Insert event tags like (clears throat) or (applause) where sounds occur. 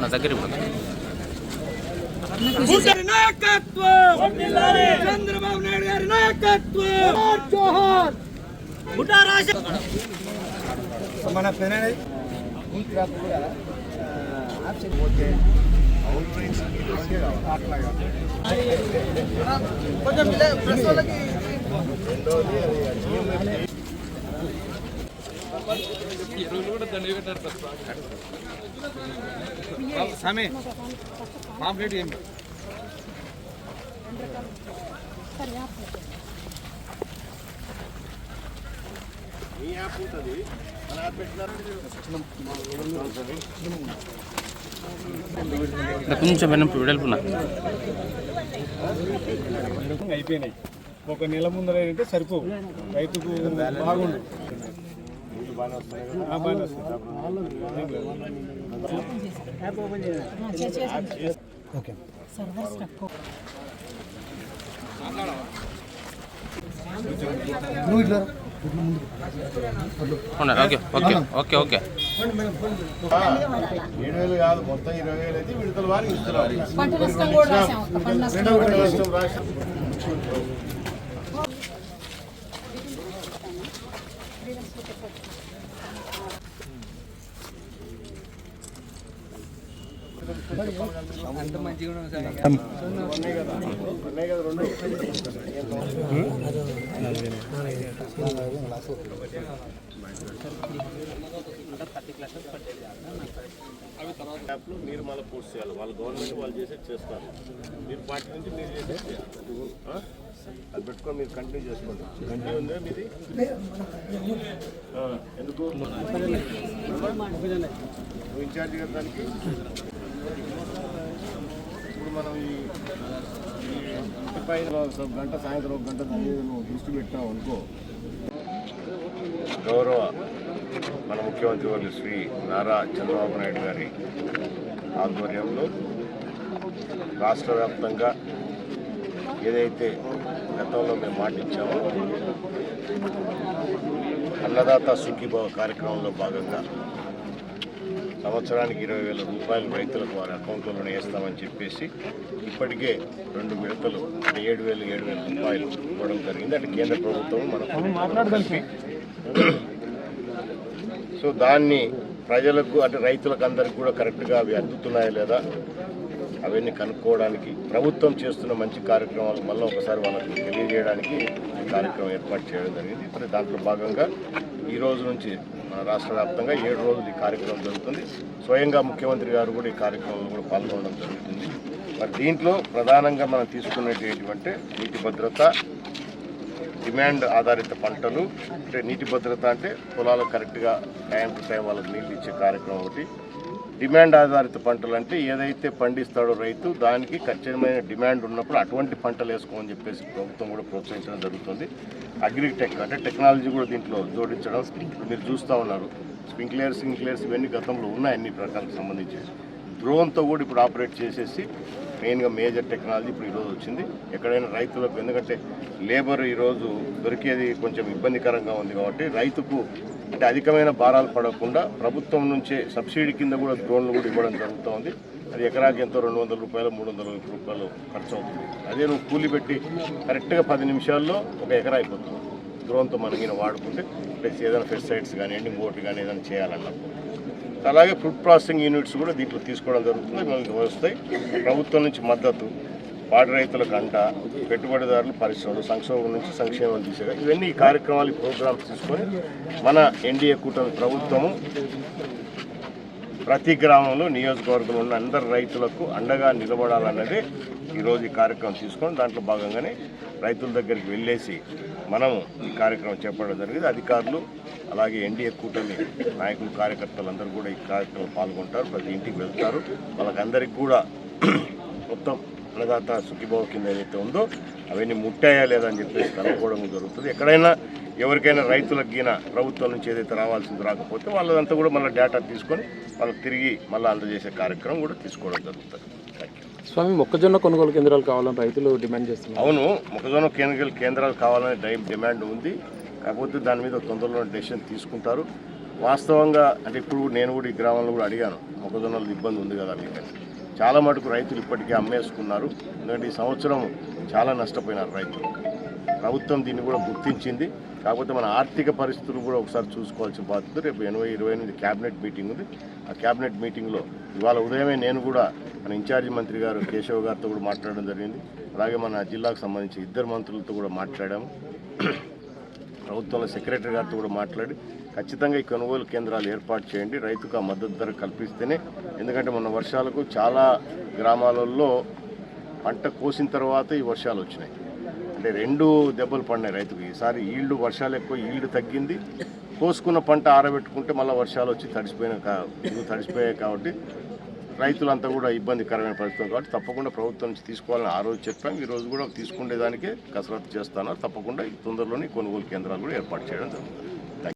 నా దగ్గర గారి నాయకత్వం! చంద్రబాబు నాయుడు గారి నాయకత్వం! జోహార్ మన కొంచెం ప్రెస్ వాళ్ళకి సమే పాంప్లెట్ ఏమి కొంచెం అయిపోయినాయి. ఒక నెల ముందర ఏంటంటే సరిపోవు రైతుకు బాగుండు. ఆ, బాగానే వస్తుంది. Okay okay okay okay okay. ఏడు వేలు కాదు మొత్తం ఇరవై వేలు అయితే విడతల వారికి ఇస్తున్నారు పంట నష్టం కూడా రాసాం ఒక పంట నష్టం కూడా రాష్ట్రం రాష్ట్రం ఉన్నాయి కదా రెండు యాప్లు మీరు మళ్ళీ పోస్ట్ చేయాలి వాళ్ళ గవర్నమెంట్ వాళ్ళు చేసేది చేస్తారు మీరు పార్టీ నుంచి మీరు చేసేది చేయాలి. ఆ? అది పెట్టుకొని మీరు కంటిన్యూ చేసుకోండి కంటిన్యూ ఉందా మీది ఎందుకు నువ్వు ఇన్ఛార్జ్ కదా దానికి ఇప్పుడు మనం ఈ ఈ ఇంటి పైన గంట సాయంత్రం ఒక గంట నువ్వు దృష్టి పెట్టావు అనుకో. గౌరవ మన ముఖ్యమంత్రి వర్యులు శ్రీ నారా చంద్రబాబు నాయుడు గారి ఆధ్వర్యంలో రాష్ట్ర వ్యాప్తంగా ఏదైతే గతంలో మేము మాటిచ్చామో అన్నదాత సుఖీభావ కార్యక్రమంలో భాగంగా సంవత్సరానికి ఇరవై వేల రూపాయలు రైతులకు వారి అకౌంట్లోనే వేస్తామని చెప్పేసి ఇప్పటికే రెండు విడతలు అంటే ఏడు వేలు ఏడు వేల రూపాయలు ఇవ్వడం జరిగింది. అంటే కేంద్ర ప్రభుత్వం మన సో దాన్ని ప్రజలకు అంటే రైతులకు అందరికి కూడా కరెక్ట్గా అవి అందుతున్నాయా లేదా? అవన్నీ కనుక్కోవడానికి ప్రభుత్వం చేస్తున్న మంచి కార్యక్రమాలు మళ్ళీ ఒకసారి వాళ్ళకి తెలియజేయడానికి ఈ కార్యక్రమం ఏర్పాటు చేయడం జరిగింది. మరి దాంట్లో భాగంగా ఈ రోజు నుంచి మన రాష్ట్ర వ్యాప్తంగా ఏడు రోజులు ఈ కార్యక్రమం జరుగుతుంది. స్వయంగా ముఖ్యమంత్రి గారు కూడా ఈ కార్యక్రమంలో కూడా పాల్గొనడం జరుగుతుంది. మరి దీంట్లో ప్రధానంగా మనం తీసుకునేది ఏంటంటే నీటి భద్రత డిమాండ్ ఆధారిత పంటలు అంటే నీటి భద్రత అంటే పొలాలు కరెక్ట్గా టైం టు టైం వాళ్ళకి నీళ్ళు ఇచ్చే కార్యక్రమం ఒకటి డిమాండ్ ఆధారిత పంటలు అంటే ఏదైతే పండిస్తాడో రైతు దానికి ఖచ్చితమైన డిమాండ్ ఉన్నప్పుడు అటువంటి పంటలు వేసుకోమని చెప్పేసి ప్రభుత్వం కూడా ప్రోత్సహించడం జరుగుతుంది. అగ్రిటెక్ అంటే టెక్నాలజీ కూడా దీంట్లో జోడించడం మీరు చూస్తూ ఉన్నారు. స్ప్రింక్లర్స్ స్ప్రింక్లర్స్ ఇవన్నీ గతంలో ఉన్నాయి అన్ని రకాలకు సంబంధించి. డ్రోన్తో కూడా ఇప్పుడు ఆపరేట్ చేసేసి మెయిన్గా మేజర్ టెక్నాలజీ ఇప్పుడు ఈరోజు వచ్చింది. ఎక్కడైనా రైతులకు ఎందుకంటే లేబర్ ఈరోజు దొరికేది కొంచెం ఇబ్బందికరంగా ఉంది కాబట్టి రైతుకు అంటే అధికమైన భారాలు పడకుండా ప్రభుత్వం నుంచే సబ్సిడీ కింద కూడా డ్రోన్లు కూడా ఇవ్వడం జరుగుతోంది. అది ఎకరాకి ఎంతో రెండు వందల రూపాయలు మూడు వందల రూపాయలు ఖర్చు అవుతుంది. అదే నువ్వు కూలి పెట్టి కరెక్ట్గా పది నిమిషాల్లో ఒక ఎకరా అయిపోతుంది. డ్రోన్తో మనం ఈయన వాడుకుంటే ప్లస్ ఏదైనా ఫెస్టిసైడ్స్ కానీ ఎండింగ్ బోట్లు కానీ ఏదైనా చేయాలన్నప్పుడు. అలాగే ఫుడ్ ప్రాసెసింగ్ యూనిట్స్ కూడా దీంట్లో తీసుకోవడం జరుగుతుంది. మనకి వస్తాయి. ప్రభుత్వం నుంచి మద్దతు పాడి రైతుల అంట పెట్టుబడిదారులు పరిశ్రమలు సంక్షోభం నుంచి సంక్షేమం తీసేగా ఇవన్నీ ఈ కార్యక్రమాలు ప్రోగ్రామ్స్ తీసుకొని మన ఎన్డీఏ కూటమి ప్రభుత్వము ప్రతి గ్రామంలో నియోజకవర్గంలో ఉన్న అందరు రైతులకు అండగా నిలబడాలన్నదే ఈరోజు ఈ కార్యక్రమం తీసుకొని దాంట్లో భాగంగానే రైతుల దగ్గరికి వెళ్ళేసి మనం ఈ కార్యక్రమం చేపట్టడం జరిగింది. అధికారులు అలాగే ఎన్డీఏ కూటమి నాయకులు కార్యకర్తలు అందరూ కూడా ఈ కార్యక్రమం పాల్గొంటారు. ప్రతి ఇంటికి వెళ్తారు. వాళ్ళకందరికీ కూడా (clears throat) మొత్తం అన్నదాత సుఖీభావ కింద ఏదైతే ఉందో అవన్నీ ముట్టాయా లేదా అని చెప్పేసి కనుక్కోవడం జరుగుతుంది. ఎక్కడైనా ఎవరికైనా రైతులకు గిన ప్రభుత్వం నుంచి ఏదైతే రావాల్సింది రాకపోతే వాళ్ళదంతా కూడా మళ్ళీ డేటా తీసుకొని వాళ్ళకి తిరిగి మళ్ళీ అందజేసే కార్యక్రమం కూడా తీసుకోవడం జరుగుతుంది. స్వామి మొక్కజొన్న కొనుగోలు కేంద్రాలు కావాలని రైతులు డిమాండ్ చేస్తున్నారు. అవును మొక్కజొన్న కేంద్రాలు కేంద్రాలు కావాలనే డిమాండ్ ఉంది. కాకపోతే దాని మీద తొందరలో డెసిషన్ తీసుకుంటారు. వాస్తవంగా అంటే ఇప్పుడు నేను కూడా ఈ గ్రామంలో కూడా అడిగాను మొక్కజొన్నలు ఇబ్బంది ఉంది కదా మీకు అని. చాలా మటుకు రైతులు ఇప్పటికే అమ్మేసుకున్నారు. ఎందుకంటే ఈ సంవత్సరం చాలా నష్టపోయినారు రైతులు. ప్రభుత్వం దీన్ని కూడా గుర్తించింది. కాకపోతే మన ఆర్థిక పరిస్థితులు కూడా ఒకసారి చూసుకోవాల్సిన బాధ్యత రేపు ఎనభై ఇరవై ఎనిమిది క్యాబినెట్ మీటింగ్ ఉంది. ఆ క్యాబినెట్ మీటింగ్లో ఇవాళ ఉదయమే నేను కూడా మన ఇన్ఛార్జి మంత్రి గారు కేశవ్ గారితో కూడా మాట్లాడడం జరిగింది. అలాగే మన జిల్లాకు సంబంధించి ఇద్దరు మంత్రులతో కూడా మాట్లాడాము. ప్రభుత్వంలో సెక్రటరీ గారితో కూడా మాట్లాడి ఖచ్చితంగా ఈ కొనుగోలు కేంద్రాలు ఏర్పాటు చేయండి. రైతుకు ఆ మద్దతు ధర కల్పిస్తేనే. ఎందుకంటే మొన్న వర్షాలకు చాలా గ్రామాలలో పంట కోసిన తర్వాత ఈ వర్షాలు వచ్చినాయి. అంటే రెండు దెబ్బలు పడినాయి రైతుకు. ఈసారి ఈల్డ్ వర్షాలు ఎక్కువ ఈల్డ్ తగ్గింది. కోసుకున్న పంట ఆరబెట్టుకుంటే మళ్ళీ వర్షాలు వచ్చి తడిసిపోయిన ఇవి తడిసిపోయాయి కాబట్టి రైతులంతా కూడా ఇబ్బందికరమైన పరిస్థితి కాబట్టి తప్పకుండా ప్రభుత్వం నుంచి తీసుకోవాలని ఆ రోజు చెప్పాం. ఈ రోజు కూడా తీసుకునేదానికే కసరత్తు చేస్తున్నారు తప్పకుండా ఈ తొందరలోనే కొనుగోలు కేంద్రాలు కూడా ఏర్పాటు చేయడం జరుగుతుంది.